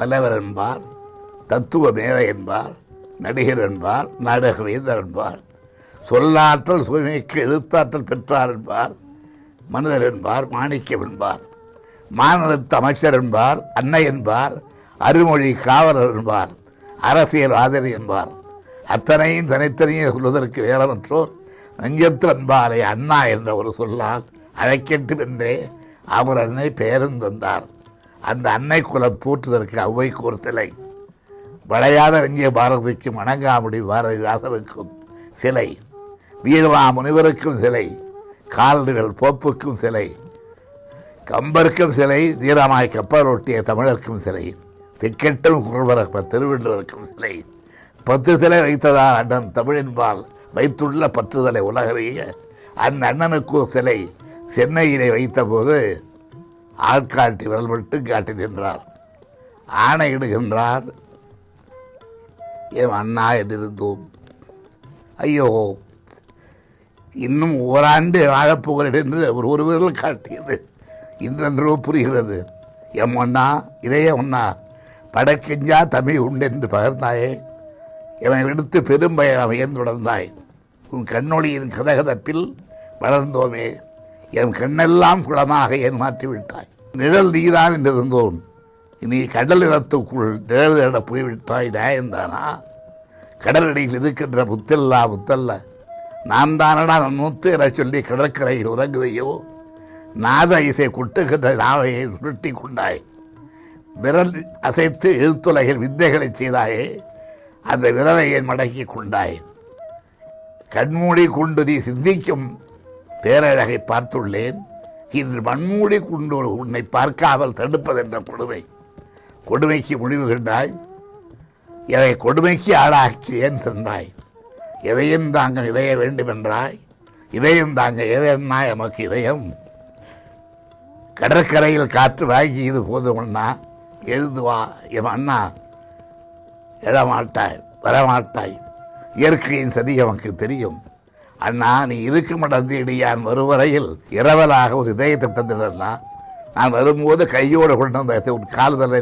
தலைவர் என்பார் தத்துவ மேதை என்பார் நடிகர் என்பார் நாடக வேந்தர் என்பார். சொல்லாற்றல் சுயமைக்கு எழுத்தாற்றல் பெற்றார் என்பார் மனிதர் என்பார் மாணிக்கம் என்பார். மாநிலத்து அமைச்சர் என்பார் அன்னை என்பார் அருமொழி காவலர் என்பார் அரசியல் ஆதரி என்பார். அத்தனையும் தனித்தனியே சொல்வதற்கு வேறமற்றோர் நெஞ்சத்தில் அன்பாலே அண்ணா என்ற ஒரு சொல்லால் அழைக்கட்டும் என்றே அவர் அன்னை பெயரும் தந்தார். அந்த அன்னை குலம் போற்றுவதற்கு அவ்வை ஒரு சிலை வளையாத இங்கே பாரதிக்கும் வணங்காமுடி பாரதிதாசனுக்கும் சிலை வீரமா முனிவருக்கும் சிலை கால்கள் போப்புக்கும் சிலை கம்பருக்கும் சிலை தீரமாய் கப்பல் ஒட்டிய தமிழருக்கும் சிலை திக்கெட்டும் குரல்வர திருவள்ளுவருக்கும் சிலை பத்து சிலை வைத்ததால் அண்ணன் தமிழின்பால் வைத்துள்ள பற்றுதலை உலகறிய அந்த அண்ணனுக்கு சிலை சென்னையிலே வைத்தபோது ஆட்காட்டி விரல் மட்டும் காட்டி நின்றார். ஆணையிடுகின்றார் என் அண்ணா என்றிருந்தோம் ஐயோ இன்னும் ஓராண்டு வாழப்போகிறேன் என்று ஒரு ஒரு விரல் காட்டியது. இன்றென்றோ புரிகிறது. எம் ஒன்னா இதய ஒன்னா படக்கெஞ்சா தமிழ் உண்டு என்று பகர்ந்தாயே. இவன் எடுத்து பெரும்பயன் அமையன் தொடர்ந்தாய். உன் கண்ணொளியின் கதகதப்பில் வளர்ந்தோமே. என் கண்ணெல்லாம் குளமாக ஏன் மாற்றிவிட்டாய்? நிழல் நீதான் என்றிருந்தோம் நீ கடல் இடத்துக்குள் நிழல் இட போய்விட்டாய் நியாயந்தானா கடலடியில் இருக்கின்ற முத்தல்லா முத்தல்ல நான் தானடா நூத்து என சொல்லி கடற்கரையில் உறங்குதையோ? நாத இசை குட்டுகின்ற நாவையை சுருட்டி கொண்டாய். விரல் அசைத்து எழுத்துலகில் வித்தைகளை செய்தாயே அந்த விரலை என் மடக்கி கொண்டாய்? கண்மூடி கொண்டு நீ சிந்திக்கும் பேரழகை பார்த்துள்ளேன். இன்று மண்மூடி கொண்டு உன்னை பார்க்காமல் தடுப்பதென்ற கொடுமை. கொடுமைக்கு முடிவு கண்டாய். எதை கொடுமைக்கு ஆளாக்கி ஏன் சென்றாய்? எதையும் தாங்க இதய வேண்டுமென்றாய். இதயம் தாங்க எதையண்ணா எமக்கு இதயம். கடற்கரையில் காற்று வாங்கி இது போதுமண்ணா எழுதுவா எம் அண்ணா. எழமாட்டாய் வரமாட்டாய். இயற்கையின் சதி எமக்கு தெரியும். அண்ணா நீ இருக்கும் இடம் தேடி வருவரையில் இரவலாக ஒரு இதயத்தை தந்துடலாம் நான் வரும்போது கையோடு கொண்டு வந்த உன் கால்தலை